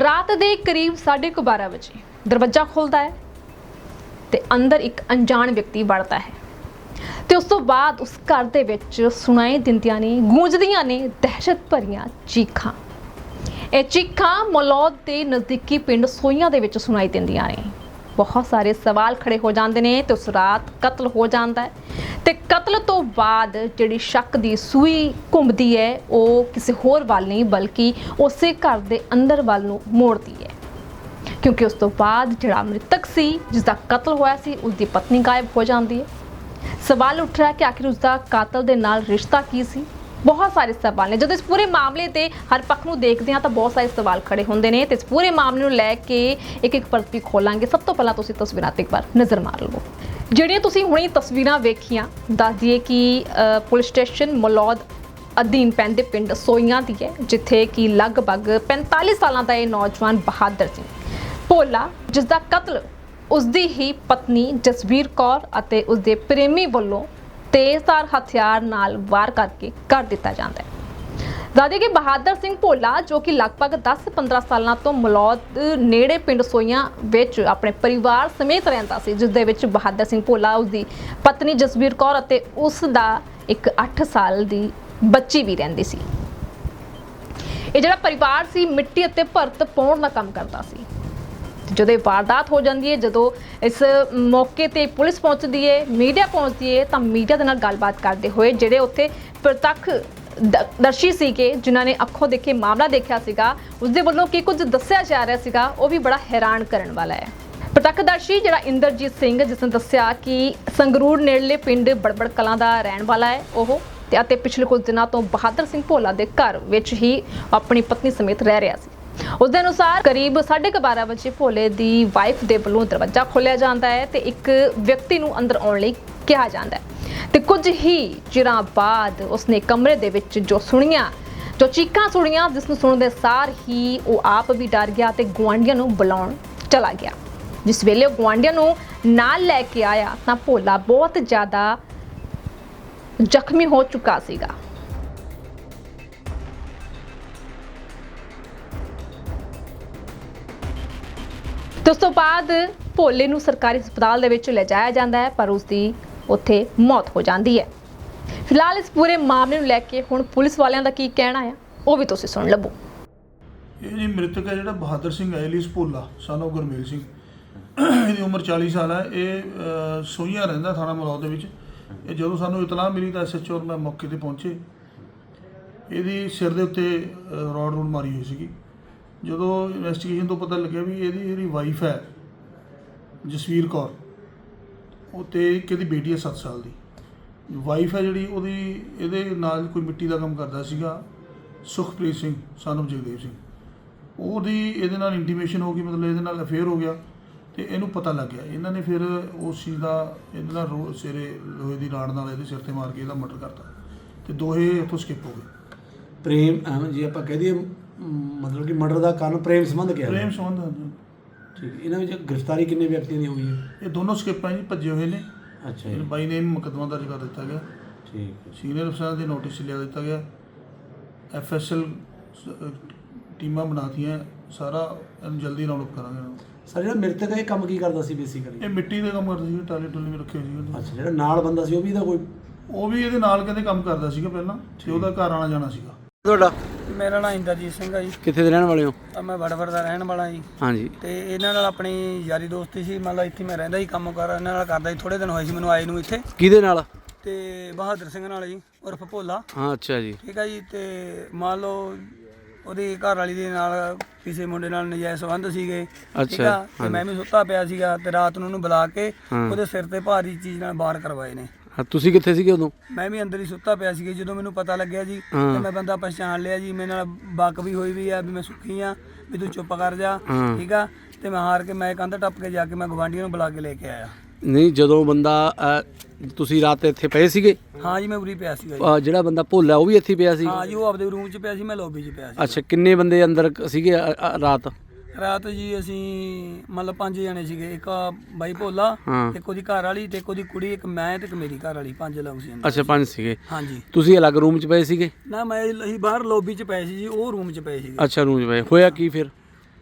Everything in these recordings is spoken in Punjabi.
ਰਾਤ ਦੇ ਕਰੀਬ 12:30 ਵਜੇ ਦਰਵਾਜ਼ਾ ਖੁੱਲਦਾ ਹੈ ਤੇ ਅੰਦਰ ਇੱਕ ਅਣਜਾਣ ਵਿਅਕਤੀ ਵੜਦਾ ਹੈ। ਤੇ ਉਸ ਤੋਂ ਬਾਅਦ ਉਸ ਘਰ ਦੇ ਵਿੱਚ ਸੁਣਾਈ ਦਿੰਦੀਆਂ ਨੇ, ਗੂੰਜਦੀਆਂ ਨੇ ਦਹਿਸ਼ਤ ਭਰੀਆਂ ਚੀਖਾਂ। ਇਹ ਚੀਖਾਂ ਮਲੌਦ ਦੇ ਨਜ਼ਦੀਕੀ ਪਿੰਡ ਸੋਈਆਂ ਦੇ ਵਿੱਚ ਸੁਣਾਈ ਦਿੰਦੀਆਂ ਨੇ। ਬਹੁਤ ਸਾਰੇ ਸਵਾਲ ਖੜੇ ਹੋ ਜਾਂਦੇ ਨੇ ਤੇ ਉਸ ਰਾਤ ਕਤਲ ਹੋ ਜਾਂਦਾ ਹੈ। ਤੇ ਕਤਲ ਤੋਂ ਬਾਅਦ ਜਿਹੜੀ ਸ਼ੱਕ ਦੀ ਸੂਈ ਘੁੰਮਦੀ ਹੈ, ਉਹ ਕਿਸੇ ਹੋਰ ਵੱਲ ਨਹੀਂ, ਬਲਕਿ ਉਸੇ ਘਰ ਦੇ ਅੰਦਰ ਵੱਲ ਨੂੰ ਮੋੜਦੀ ਹੈ। ਕਿਉਂਕਿ ਉਸ ਤੋਂ ਬਾਅਦ ਜਿਹੜਾ ਮ੍ਰਿਤਕ ਸੀ ਜਿਸ ਦਾ ਕਤਲ ਹੋਇਆ ਸੀ ਉਸ ਦੀ ਪਤਨੀ ਗਾਇਬ ਹੋ ਜਾਂਦੀ ਹੈ। ਸਵਾਲ ਉੱਠ ਰਿਹਾ ਕਿ ਆਖਿਰ ਉਸ ਦਾ ਕਾਤਲ ਦੇ ਨਾਲ ਰਿਸ਼ਤਾ ਕੀ ਸੀ? ਬਹੁਤ ਸਾਰੇ ਸਵਾਲ ਨੇ। ਜਦੋਂ ਇਸ ਪੂਰੇ ਮਾਮਲੇ ਤੇ ਹਰ ਪੱਖ ਨੂੰ ਦੇਖਦੇ ਹਾਂ, ਤਾਂ ਬਹੁਤ ਸਾਰੇ ਸਵਾਲ ਖੜੇ ਹੁੰਦੇ ਨੇ। ਤੇ ਇਸ ਪੂਰੇ ਮਾਮਲੇ ਨੂੰ ਲੈ ਕੇ ਇੱਕ ਇੱਕ ਪਰਤ ਵੀ ਖੋਲਾਂਗੇ। ਸਭ ਤੋਂ ਪਹਿਲਾਂ ਤੁਸੀਂ ਤਸਵੀਰਾਂ ਤੇ ਇੱਕ ਵਾਰ ਨਜ਼ਰ ਮਾਰ ਲਵੋ। ਜਿਹੜੀਆਂ ਤੁਸੀਂ ਹੁਣੇ ਤਸਵੀਰਾਂ ਵੇਖੀਆਂ, ਦੱਸ ਦਈਏ ਕਿ ਪੁਲਿਸ ਸਟੇਸ਼ਨ ਮਲੌਦ ਅਧੀਨ ਪੈਂਦੇ ਪਿੰਡ ਸੋਈਆਂ ਦੀ ਹੈ, ਜਿੱਥੇ ਕਿ ਲਗਭਗ 45 ਸਾਲਾਂ ਦਾ ਇਹ ਨੌਜਵਾਨ ਬਹਾਦਰ ਸਿੰਘ ਭੋਲਾ ਜਿਸ ਦਾ ਕਤਲ ਉਸਦੀ ਹੀ ਪਤਨੀ ਜਸਵੀਰ ਕੌਰ ਅਤੇ ਉਸਦੇ ਪ੍ਰੇਮੀ ਵੱਲੋਂ ਤੇਜ਼ਧਾਰ ਹਥਿਆਰ ਨਾਲ ਵਾਰ ਕਰਕੇ ਕਰ ਦਿੱਤਾ ਜਾਂਦਾ ਹੈ। ਦਾਦੇ ਕਿ ਬਹਾਦਰ ਸਿੰਘ ਭੋਲਾ, ਜੋ ਕਿ ਲਗਭਗ 10-15 ਸਾਲਾਂ ਤੋਂ ਮਲੌਦ ਨੇੜੇ ਪਿੰਡ ਸੋਈਆਂ ਵਿੱਚ ਆਪਣੇ ਪਰਿਵਾਰ ਸਮੇਤ ਰਹਿੰਦਾ ਸੀ, ਜਿਸ ਦੇ ਵਿੱਚ ਬਹਾਦਰ ਸਿੰਘ ਭੋਲਾ, ਉਸਦੀ ਪਤਨੀ ਜਸਵੀਰ ਕੌਰ ਅਤੇ ਉਸ ਦਾ ਇੱਕ 8 ਸਾਲ ਦੀ ਬੱਚੀ ਵੀ ਰਹਿੰਦੀ ਸੀ। ਇਹ ਜਿਹੜਾ ਪਰਿਵਾਰ ਸੀ, ਮਿੱਟੀ ਅਤੇ ਭਰਤ ਪਾਉਣ ਦਾ ਕੰਮ ਕਰਦਾ ਸੀ। ਜਦੋਂ ਇਹ ਵਾਰਦਾਤ ਹੋ ਜਾਂਦੀ ਹੈ, ਜਦੋਂ ਇਸ ਮੌਕੇ ਤੇ ਪੁਲਿਸ ਪਹੁੰਚਦੀ ਹੈ, ਮੀਡੀਆ ਪਹੁੰਚਦੀ ਹੈ, ਤਾਂ ਮੀਡੀਆ ਦੇ ਨਾਲ ਗੱਲਬਾਤ ਕਰਦੇ ਹੋਏ, ਜਿਹੜੇ ਉੱਥੇ ਪ੍ਰਤੱਖ ਦਰਸ਼ੀ ਸੀਗੇ, ਜਿਨ੍ਹਾਂ ਨੇ ਅੱਖੋਂ ਦੇਖੇ, ਮਾਮਲਾ ਦੇਖਿਆ ਸੀਗਾ ਉਸ ਦੇ ਵੱਲੋਂ ਕੀ ਕੁਝ ਦੱਸਿਆ ਜਾ ਰਿਹਾ ਸੀਗਾ, ਉਹ ਵੀ ਬੜਾ ਹੈਰਾਨ ਕਰਨ ਵਾਲਾ ਹੈ। ਪ੍ਰਤੱਖਦਰਸ਼ੀ ਜਿਹੜਾ ਇੰਦਰਜੀਤ ਸਿੰਘ, ਜਿਸ ਨੇ ਦੱਸਿਆ ਕਿ ਸੰਗਰੂਰ ਨੇੜਲੇ ਪਿੰਡ ਬੜਬੜ ਕਲਾਂ ਦਾ ਰਹਿਣ ਵਾਲਾ ਹੈ, ਉਹ ਤੇ ਅਤੇ ਪਿਛਲੇ ਕੁਝ ਦਿਨਾਂ ਤੋਂ ਬਹਾਦਰ ਸਿੰਘ ਭੋਲਾ ਦੇ ਘਰ ਵਿੱਚ ਹੀ ਆਪਣੀ ਪਤਨੀ ਸਮੇਤ ਰਹਿ ਰਿਹਾ ਸੀ। ਉਸ ਦੇ ਅਨੁਸਾਰ ਕਰੀਬ 12:30 ਵਜੇ ਭੋਲੇ ਦੀ ਵਾਈਫ ਦੇ ਵੱਲੋਂ ਦਰਵਾਜ਼ਾ ਖੋਲ੍ਹਿਆ ਜਾਂਦਾ ਹੈ ਤੇ ਇੱਕ ਵਿਅਕਤੀ ਨੂੰ ਅੰਦਰ ਆਉਣ ਲਈ ਕਿਹਾ ਜਾਂਦਾ ਹੈ। ਤੇ ਕੁਝ ਹੀ ਚਿਰਾਂ ਬਾਅਦ ਉਸਨੇ ਕਮਰੇ ਦੇ ਵਿੱਚ ਜੋ ਸੁਣੀਆਂ, ਜੋ ਚੀਕਾਂ ਸੁਣੀਆਂ, ਜਿਸ ਨੂੰ ਸੁਣਨ ਸਾਰ ਹੀ ਉਹ ਆਪ ਵੀ ਡਰ ਗਿਆ ਤੇ ਗੁਆਂਢੀਆਂ ਨੂੰ ਬੁਲਾਉਣ ਚਲਾ ਗਿਆ। ਜਿਸ ਵੇਲੇ ਉਹ ਗੁਆਂਢੀਆਂ ਨੂੰ ਨਾਲ ਲੈ ਕੇ ਆਇਆ ਤਾਂ ਭੋਲਾ ਬਹੁਤ ਜ਼ਿਆਦਾ ਜ਼ਖਮੀ ਹੋ ਚੁੱਕਾ ਸੀਗਾ। ਤੇ ਉਸ ਤੋਂ ਬਾਅਦ ਭੋਲੇ ਨੂੰ ਸਰਕਾਰੀ ਹਸਪਤਾਲ ਦੇ ਵਿੱਚ ਲਿਜਾਇਆ ਜਾਂਦਾ ਹੈ, ਪਰ ਉਸ ਦੀ ਉੱਥੇ ਮੌਤ ਹੋ ਜਾਂਦੀ ਹੈ। ਫਿਲਹਾਲ ਇਸ ਪੂਰੇ ਮਾਮਲੇ ਨੂੰ ਲੈ ਕੇ ਹੁਣ ਪੁਲਿਸ ਵਾਲਿਆਂ ਦਾ ਕੀ ਕਹਿਣਾ ਹੈ, ਉਹ ਵੀ ਤੁਸੀਂ ਸੁਣ ਲਵੋ ਇਹ ਜੀ ਮ੍ਰਿਤਕ ਹੈ ਜਿਹੜਾ ਬਹਾਦਰ ਸਿੰਘ ਐਲੀਸ ਭੋਲਾ ਸਾਨੂੰ ਗੁਰਮੇਲ ਸਿੰਘ। ਇਹਦੀ ਉਮਰ 40 ਸਾਲ ਹੈ। ਇਹ ਸੋਈਆਂ ਰਹਿੰਦਾ ਥਾਣਾ ਮਲੌਦ ਦੇ ਵਿੱਚ। ਇਹ ਜਦੋਂ ਸਾਨੂੰ ਇਤਲਾਹ ਮਿਲੀ ਤਾਂ ਐਸਐਚਓ ਔਰ ਮੈਂ ਮੌਕੇ ਤੇ ਪਹੁੰਚੇ। ਇਹਦੀ ਸਿਰ ਦੇ ਉੱਤੇ ਰੋਡ ਰੂਡ ਮਾਰੀ ਹੋਈ ਸੀਗੀ। ਜਦੋਂ ਇਨਵੈਸਟੀਗੇਸ਼ਨ ਤੋਂ ਪਤਾ ਲੱਗਿਆ ਵੀ ਇਹਦੀ ਜਿਹੜੀ ਵਾਈਫ ਹੈ, ਜਸਵੀਰ ਕੌਰ ਉਹ ਤੇ ਇੱਕ ਇਹਦੀ ਬੇਟੀ ਹੈ 7 ਸਾਲ ਦੀ। ਵਾਈਫ ਹੈ ਜਿਹੜੀ ਉਹਦੀ ਇਹਦੇ ਨਾਲ ਕੋਈ ਮਿੱਟੀ ਦਾ ਕੰਮ ਕਰਦਾ ਸੀਗਾ ਸੁਖਪ੍ਰੀਤ ਸਿੰਘ of ਜਗਦੇਵ ਸਿੰਘ। ਉਹਦੀ ਇਹਦੇ ਨਾਲ ਇੰਟੀਮੇਸ਼ਨ ਹੋ ਗਈ ਮਤਲਬ ਇਹਦੇ ਨਾਲ ਅਫੇਅਰ ਹੋ ਗਿਆ ਤੇ ਇਹਨੂੰ ਪਤਾ ਲੱਗ ਗਿਆ। ਇਹਨਾਂ ਨੇ ਫਿਰ ਉਸ ਚੀਜ਼ ਦਾ ਇਹਦੇ ਨਾਲ ਰੋ- ਸਿਰੇ ਲੋਹੇ ਦੀ ਰਾੜ ਨਾਲ ਇਹਦੇ ਸਿਰ ਤੇ ਮਾਰ ਕੇ ਇਹਦਾ ਮਰਡਰ ਕਰਤਾ ਤੇ ਦੋਹੇ ਇੱਥੋਂ ਸਕਿਪ ਹੋ ਗਏ। ਪ੍ਰੇਮ ਜੇ ਆਪਾਂ ਕਹਿ ਦਈਏ ਮਤਲਬ ਕਿ ਮਰਡਰ ਦਾ ਕਾਰਨ ਪ੍ਰੇਮ ਸੰਬੰਧ ਕਿਹਾ ਪ੍ਰੇਮ ਸੰਬੰਧ। ਠੀਕ ਇਹਨਾਂ ਵਿੱਚ ਗ੍ਰਿਫਤਾਰੀ ਕਿੰਨੇ ਵਿਅਕਤੀਆਂ ਦੀ ਹੋਈ ਹੈ? ਇਹ ਦੋਨੋਂ ਸਕਿਪ ਜੀ ਭੱਜੇ ਹੋਏ ਨੇ। ਅੱਛਾ ਜੀ। ਬਾਈ ਨੇਮ ਮੁਕੱਦਮਾ ਦਰਜ ਕਰ ਦਿੱਤਾ ਗਿਆ। ਠੀਕ ਹੈ ਸੀਨੀਅਰ ਅਫਸਰਾਂ ਦੇ ਨੋਟਿਸ ਲਿਆ ਦਿੱਤਾ ਗਿਆ। ਐਫਐਸਐਲ ਟੀਮਾਂ ਬਣਾਤੀਆਂ। ਸਾਰਾ ਇਹਨੂੰ ਜਲਦੀ ਰਾਉਂਡ ਅਪ ਕਰਾਂਗੇ ਇਹਨਾਂ ਨੂੰ। ਸਰ ਜਿਹੜਾ ਮ੍ਰਿਤਕ ਹੈ ਇਹ ਕੰਮ ਕੀ ਕਰਦਾ ਸੀ ਬੇਸਿਕਲੀ ਇਹ ਮਿੱਟੀ ਦੇ ਕੰਮ ਕਰਦਾ ਸੀ ਟਾਲੇ ਟੁਲੇ ਵੀ ਰੱਖੇ ਸੀ। ਅੱਛਾ ਜਿਹੜਾ ਨਾਲ ਬੰਦਾ ਸੀ ਉਹ ਵੀ ਇਹਦਾ ਕੋਈ ਉਹ ਵੀ ਇਹਦੇ ਨਾਲ ਕਹਿੰਦੇ ਕੰਮ ਕਰਦਾ ਸੀਗਾ ਪਹਿਲਾਂ। ਤੇ ਉਹਦਾ ਘਰ ਆਣਾ ਜਾਣਾ ਸੀਗਾ। ਤੁਹਾਡਾ ਮੇਰਾ ਨਾਮ ਇੰਦਰਜੀਤ ਸਿੰਘ ਆ ਜੀ। ਕਿੱਥੇ ਦੇ ਰਹਿਣ ਵਾਲੇ ਹੋ? ਤਾਂ ਮੈਂ ਵੜਵੜ ਦਾ ਰਹਿਣ ਵਾਲਾ ਜੀ। ਹਾਂਜੀ। ਤੇ ਇਹਨਾਂ ਨਾਲ ਆਪਣੀ ਯਾਰੀ ਦੋਸਤੀ ਸੀ ਮੰਨ ਲਓ ਇੱਥੇ ਮੈਂ ਰਹਿੰਦਾ ਸੀ ਕੰਮ ਕਰ ਇਹਨਾਂ ਨਾਲ ਕਰਦਾ ਸੀ ਥੋੜੇ ਦਿਨ ਹੋਏ ਸੀ ਮੈਨੂੰ ਆਏ ਨੂੰ ਇੱਥੇ। ਕਿਹਦੇ ਨਾਲ? ਤੇ ਬਹਾਦਰ ਸਿੰਘ ਨਾਲ ਜੀ ਉਰਫ ਭੋਲਾ। ਹਾਂ ਅੱਛਾ ਜੀ। ਠੀਕ ਆ ਜੀ ਤੇ ਮੰਨ ਲਓ ਉਹਦੀ ਘਰ ਵਾਲੀ ਦੇ ਨਾਲ ਕਿਸੇ ਮੁੰਡੇ ਨਾਲ ਨਜਾਇਜ਼ ਸੰਬੰਧ ਸੀਗੇ। ਠੀਕ ਆ ਤੇ ਮੈਂ ਵੀ ਸੁੱਤਾ ਪਿਆ ਸੀਗਾ ਤੇ ਰਾਤ ਨੂੰ ਉਹਨੂੰ ਬੁਲਾ ਕੇ। ਉਹਦੇ ਸਿਰ ਤੇ ਭਾਰੀ ਚੀਜ਼ ਨਾਲ ਬਾਹਰ ਕਰਵਾਏ ਨੇ। ਹਾਂ, ਤੁਸੀਂ ਕਿੱਥੇ ਸੀਗੇ ਉਦੋਂ? ਮੈਂ ਵੀ ਅੰਦਰ ਹੀ ਸੁੱਤਾ ਪਿਆ ਸੀ ਜਦੋਂ ਮੈਨੂੰ ਪਤਾ ਲੱਗਿਆ ਜੀ ਹਾਂ। ਤੇ ਮੈਂ ਬੰਦਾ ਪਛਾਣ ਲਿਆ ਜੀ ਮੇਰੇ ਨਾਲ ਬਕ ਵੀ ਹੋਈ ਵੀ ਆ ਵੀ ਮੈਂ ਸੁੱਖੀ ਆ ਵੀ ਤੂੰ ਚੁੱਪ ਕਰ ਜਾ ਹਾਂ। ਠੀਕ ਆ? ਤੇ ਮੈਂ ਹਾਰ ਕੇ ਮੈਂ ਕੰਧ ਟੱਪ ਕੇ ਜਾ ਕੇ ਮੈਂ ਗਵਾਂਢੀਆਂ ਨੂੰ ਬੁਲਾ ਕੇ ਲੈ ਕੇ ਆਇਆ। ਨਹੀਂ ਜਦੋਂ ਬੰਦਾ ਤੁਸੀਂ ਰਾਤ ਇੱਥੇ ਪਏ ਸੀਗੇ? ਹਾਂ ਜੀ ਮੈਂ ਉਰੀ ਪਿਆ ਸੀਗਾ ਜੀ। ਜਿਹੜਾ ਬੰਦਾ ਭੋਲਾ ਉਹ ਵੀ ਇੱਥੇ ਪਿਆ ਸੀ? ਹਾਂ ਜੀ ਉਹ ਆਪਦੇ ਰੂਮ 'ਚ ਪਿਆ ਸੀ ਮੈਂ ਲੌਬੀ 'ਚ ਪਿਆ ਸੀ ਅੱਛਾ ਕਿੰਨੇ ਬੰਦੇ ਅੰਦਰ ਕ- ਸੀਗੇ ਅ- ਅ- ਰਾਤ? ਰਾਤ ਜੀ ਅਸੀਂ ਮਤਲਬ ਪੰਜ ਜਣੇ ਸੀਗੇ ਇੱਕ ਬਾਈ ਭੋਲਾ ਹਾਂ। ਇੱਕ ਉਹਦੀ ਘਰ ਵਾਲੀ ਤੇ ਇੱਕ ਉਹਦੀ ਕੁੜੀ ਇੱਕ ਮੈਂ ਤੇ ਇੱਕ ਮੇਰੀ ਘਰ ਵਾਲੀ ਪੰਜ ਲੋਕ ਸੀ ਅੰਦਰ। ਅੱਛਾ ਪੰਜ ਸੀਗੇ। ਹਾਂਜੀ। ਤੁਸੀਂ ਅਲੱਗ ਰੂਮ 'ਚ ਪਏ ਸੀਗੇ? ਨਾ ਮੈਂ ਅਸੀਂ ਬਾਹਰ ਲੌਬੀ 'ਚ ਪਏ ਸੀ ਜੀ ਉਹ ਰੂਮ 'ਚ ਪਏ ਸੀਗੇ। ਅੱਛਾ ਰੂਮ 'ਚ ਪਏ। ਹੋਇਆ ਕੀ ਫਿਰ?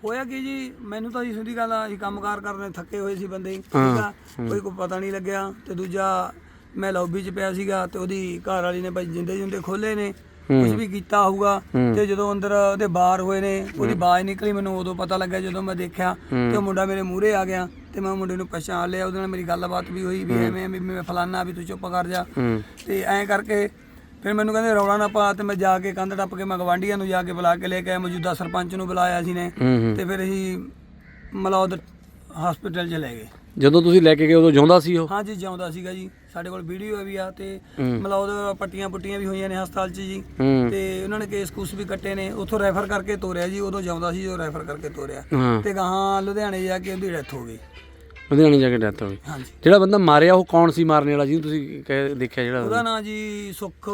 ਹੋਇਆ ਕੀ ਜੀ ਮੈਨੂੰ ਤਾਂ ਜੀ ਸਿੱਧੀ ਗੱਲ ਆ ਅਸੀਂ ਕੰਮਕਾਰ ਕਰਨੇ ਥੱਕੇ ਹੋਏ ਸੀ ਬੰਦੇ ਠੀਕ ਆ। ਕੋਈ ਕੋਈ ਪਤਾ ਨਹੀਂ ਲੱਗਿਆ ਤੇ ਦੂਜਾ ਮੈਂ ਲੌਬੀ 'ਚ ਪਿਆ ਸੀਗਾ ਤੇ ਉਹਦੀ ਘਰ ਵਾਲੀ ਨੇ ਭਾਈ ਜਿੰਦੇ ਜਿੰਦੇ ਖੋਲੇ ਨੇ ਕੁਝ ਵੀ ਕੀਤਾ ਹੋਊਗਾ ਤੇ ਜਦੋਂ ਅੰਦਰ ਉਹਦੇ ਬਾਹਰ ਹੋਏ ਨੇ ਉਹਦੀ ਬਾਜ਼ ਨਿਕਲੀ ਮੈਨੂੰ ਉਦੋਂ ਪਤਾ ਲੱਗਾ ਜਦੋਂ ਮੈਂ ਦੇਖਿਆ ਤੇ ਉਹ ਮੁੰਡਾ ਮੇਰੇ ਮੂਹਰੇ ਆ ਗਿਆ ਤੇ ਮੈਂ ਮੁੰਡੇ ਨੂੰ ਪਛਾਣ ਲਿਆ ਉਹਦੇ ਨਾਲ ਮੇਰੀ ਗੱਲਬਾਤ ਵੀ ਹੋਈ ਵੀ ਐਵੇਂ ਵੀ ਮੈਂ ਫਲਾਨਾ ਵੀ ਤੂੰ ਚੁੱਪ ਕਰ ਜਾ। ਤੇ ਐਂ ਕਰਕੇ ਫਿਰ ਮੈਨੂੰ ਕਹਿੰਦੇ ਰੌਲਾ ਨਾ ਪਾ ਤੇ ਮੈਂ ਜਾ ਕੇ ਕੰਧ ਟੱਪ ਕੇ ਮੈਂ ਗਵਾਂਢੀਆਂ ਨੂੰ ਜਾ ਕੇ ਬੁਲਾ ਕੇ ਲੈ ਕੇ ਆਇਆ ਮੌਜੂਦਾ ਸਰਪੰਚ ਨੂੰ ਬੁਲਾਇਆ ਸੀ ਨੇ। ਤੇ ਫਿਰ ਅਸੀਂ ਮਲੌਦ ਹਸਪੀਟਲ ਚ ਲੈ ਗਏ। ਜਦੋਂ ਤੁਸੀਂ ਲੈ ਕੇ ਗਏ ਉਦੋਂ ਜਿਉਂਦਾ ਸੀ ਉਹ? ਹਾਂਜੀ ਜਿਉਂਦਾ ਸੀਗਾ ਜੀ। ਸਾਡੇ ਕੋਲ ਵੀਡੀਓ ਵੀ ਆ ਤੇ ਮਲੌਦ ਪੱਟੀਆਂ ਪੁੱਟੀਆਂ ਵੀ ਹੋਈਆਂ ਨੇ ਹਸਪਤਾਲ 'ਚ ਜੀ। ਹੂੰ। ਤੇ ਉਹਨਾਂ ਨੇ ਕੇਸ ਕੂਸ ਵੀ ਕੱਟੇ ਨੇ। ਉੱਥੋਂ ਰੈਫਰ ਕਰਕੇ ਤੋਰਿਆ ਜੀ ਉਦੋਂ ਜਿਉਂਦਾ ਸੀ ਉਹ ਰੈਫਰ ਕਰਕੇ ਤੋਰਿਆ। ਹਾਂ। ਤੇ ਗਾਹਾਂ ਲੁਧਿਆਣੇ ਜਾ ਕੇ ਉਹਦੀ ਡੈਥ ਹੋ ਗਈ। ਲੁਧਿਆਣੇ ਜਾ ਕੇ ਡੈਥ ਹੋ ਗਈ। ਹਾਂਜੀ। ਜਿਹੜਾ ਬੰਦਾ ਮਾਰਿਆ ਉਹ ਕੌਣ ਸੀ ਮਾਰਨੇ ਵਾਲਾ ਜਿਹਨੂੰ ਤੁਸੀਂ ਕਹਿ- ਦੇਖਿਆ ਜਿਹੜਾ ਉਹਦਾ ਨਾਂ ਜੀ ਸੁਖ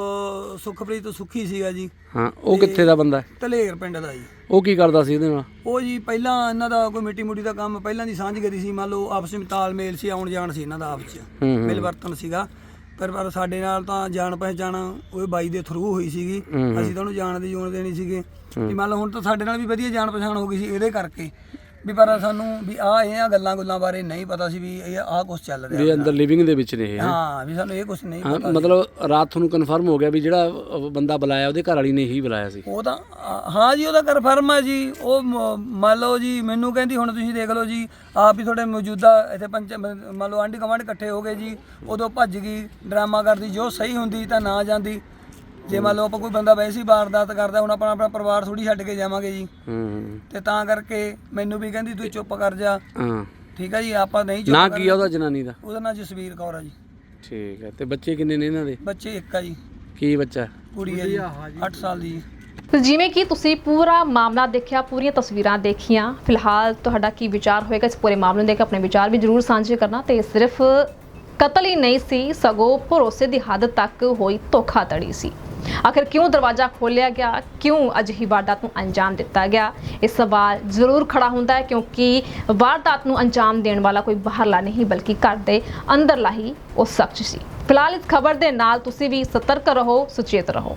ਸੁਖਪ੍ਰੀਤ ਸੁਖੀ ਸੀਗਾ ਜੀ। ਹਾਂ ਉਹ ਕਿੱਥੇ ਦਾ ਬੰਦਾ ਹੈ? ਧਲੇਰ ਪਿੰਡ ਦਾ ਜੀ। ਉਹ ਕੀ ਕਰਦਾ ਸੀ ਇਹਦੇ ਨਾਲ? ਉਹ ਜੀ ਪਹਿਲਾਂ ਇਹਨਾਂ ਦਾ ਕੋਈ ਮਿੱਟੀ ਮੁੱਟੀ ਦਾ ਕੰਮ ਪਹਿਲਾਂ ਦੀ ਸਾਂਝ ਗਰੀ ਸੀ ਮੰਨ ਲਓ ਆਪਸ ਵਿੱਚ ਤਾਲਮੇਲ ਸੀ ਆਉਣ ਜਾਣ ਸੀ ਇਹਨਾਂ ਦਾ ਆਪਸ ਵਿੱਚ ਹੂੰ ਹੂੰ। ਮਿਲ ਵਰਤਨ ਸੀਗਾ। ਪਰ ਪਰ ਸਾਡੇ ਨਾਲ ਤਾਂ ਜਾਣ ਪਹਿਚਾਣ ਉਹ ਬਾਈ ਦੇ ਥਰੂ ਹੋਈ ਸੀਗੀ। ਹੂੰ। ਅਸੀਂ ਤਾਂ ਉਹਨੂੰ ਜਾਣ ਦੀ ਜੋਨ ਦੇਣੀ ਸੀਗੇ ਵੀ ਮੰਨ ਲਓ ਹੁਣ ਤਾਂ ਸਾਡੇ ਨਾਲ ਵੀ ਵਧੀਆ ਜਾਣ ਪਛਾਣ ਹੋ ਗਈ ਸੀ ਇਹਦੇ ਕਰਕੇ। ਵੀ ਪਰ ਸਾਨੂੰ ਵੀ ਆ ਇਹ ਆ ਗੱਲਾਂ ਗੁੱਲਾਂ ਬਾਰੇ ਨਹੀਂ ਪਤਾ ਸੀ ਵੀ ਇਹ ਆ ਕੁਝ ਚੱਲ ਰਿਹਾ ਵੀ ਅੰਦਰ ਲਿਵਿੰਗ ਦੇ ਵਿੱਚ ਨੇ ਇਹ। ਹੈਂ? ਵੀ ਸਾਨੂੰ ਇਹ ਕੁਝ ਨਹੀਂ ਹਾਂ ਪਤਾ ਮਤਲਬ ਰਾਤ ਤੁਹਾਨੂੰ ਕਨਫਰਮ ਹੋ ਗਿਆ ਵੀ ਜਿਹੜਾ ਅਹ, ਬੰਦਾ ਬੁਲਾਇਆ ਉਹਦੇ ਘਰ ਵਾਲੀ ਨੇ ਹੀ ਬੁਲਾਇਆ ਸੀ। ਉਹ ਤਾਂ ਹਾਂ ਜੀ ਉਹਦਾ ਕਨਫਰਮ ਹੈ ਜੀ। ਉਹ ਮ- ਮੰਨ ਲਓ ਜੀ ਮੈਨੂੰ ਕਹਿੰਦੀ ਹੁਣ ਤੁਸੀਂ ਦੇਖ ਲਓ ਜੀ ਆਪ ਹੀ ਤੁਹਾਡੇ ਮੌਜੂਦਾ ਇੱਥੇ ਪੰਚ ਮ- ਮੰਨ ਲਓ ਆਂਢੀ ਗੁਆਂਢ ਇਕੱਠੇ ਹੋ ਗਏ ਜੀ ਉਦੋਂ ਭੱਜ ਗਈ ਡਰਾਮਾ ਕਰਦੀ ਜੋ ਸਹੀ ਹੁੰਦੀ ਤਾਂ ਨਾ ਜਾਂਦੀ। ਜੇ ਮੰਨ ਲਓ ਆਪਾਂ ਕੋਈ ਬੰਦਾ ਵੈਸੇ ਹੀ ਵਾਰਦਾਤ ਕਰਦਾ ਹੁਣ ਆਪਣਾ ਆਪਣਾ ਪਰਿਵਾਰ ਥੋੜੀ ਛੱਡ ਕੇ ਜਾਵਾਂਗੇ ਜੀ। ਹੂੰ ਤੇ ਤਾਂ ਕਰਕੇ ਮੈਨੂੰ ਵੀ ਕਹਿੰਦੀ ਤੂੰ ਚੁੱਪ ਕਰ ਜਾ। ਹਾਂ। ਠੀਕ ਹੈ ਜੀ ਆਪਾਂ ਨਹੀਂ ਨਾ ਚੁੱਪ ਕੀ ਆ ਉਹਦਾ ਜਨਾਨੀ ਦਾ? ਉਹਦਾ ਨਾਂ ਜਸਵੀਰ ਕੌਰ ਆ ਜੀ। ਠੀਕ ਹੈ ਤੇ ਬੱਚੇ ਕਿੰਨੇ ਨੇ ਇਹਨਾਂ ਦੇ? ਬੱਚੇ ਇੱਕ ਆ ਜੀ। ਕੀ ਬੱਚਾ? ਕੁੜੀ ਹੈ ਜੀ। 8 ਸਾਲ ਦੀ ਜੀ। ਤੇ ਜਿਵੇਂ ਕਿ ਤੁਸੀਂ ਪੂਰਾ ਮਾਮਲਾ ਦੇਖਿਆ ਪੂਰੀਆਂ ਤਸਵੀਰਾਂ ਦੇਖੀਆਂ ਫਿਲਹਾਲ ਤੁਹਾਡਾ ਕੀ ਵਿਚਾਰ ਹੋਏਗਾ ਇਸ ਪੂਰੇ ਮਾਮਲੇ ਨੂੰ ਦੇਖ ਕੇ ਆਪਣੇ ਵਿਚਾਰ ਵੀ ਜ਼ਰੂਰ ਸਾਂਝੇ ਕਰਨਾ। ਤੇ ਇਹ ਸਿਰਫ ਕਤਲ ਹੀ ਨਹੀਂ ਸੀ ਸਗੋਂ ਭਰੋਸੇ ਦੀ ਹੱਦ ਤੱਕ ਹੋਈ ਧੋਖਾਧੜੀ ਸੀ। ਆਖਿਰ ਕਿਉਂ ਦਰਵਾਜ਼ਾ ਖੋਲਿਆ ਗਿਆ? ਕਿਉਂ ਅਜਿਹੀ ਵਾਰਦਾਤ ਨੂੰ ਅੰਜਾਮ ਦਿੱਤਾ ਗਿਆ? ਇਹ ਸਵਾਲ ਜ਼ਰੂਰ ਖੜਾ ਹੁੰਦਾ ਹੈ ਕਿਉਂਕਿ ਵਾਰਦਾਤ ਨੂੰ ਅੰਜਾਮ ਦੇਣ ਵਾਲਾ ਕੋਈ ਬਾਹਰਲਾ ਨਹੀਂ, ਬਲਕਿ ਘਰ ਦੇ ਅੰਦਰਲਾ ਹੀ ਉਹ ਸ਼ਖਸ ਸੀ। ਫਿਲਹਾਲ ਇਸ ਖਬਰ ਦੇ ਨਾਲ ਤੁਸੀਂ ਵੀ ਸਤਰਕ ਰਹੋ, ਸੁਚੇਤ ਰਹੋ।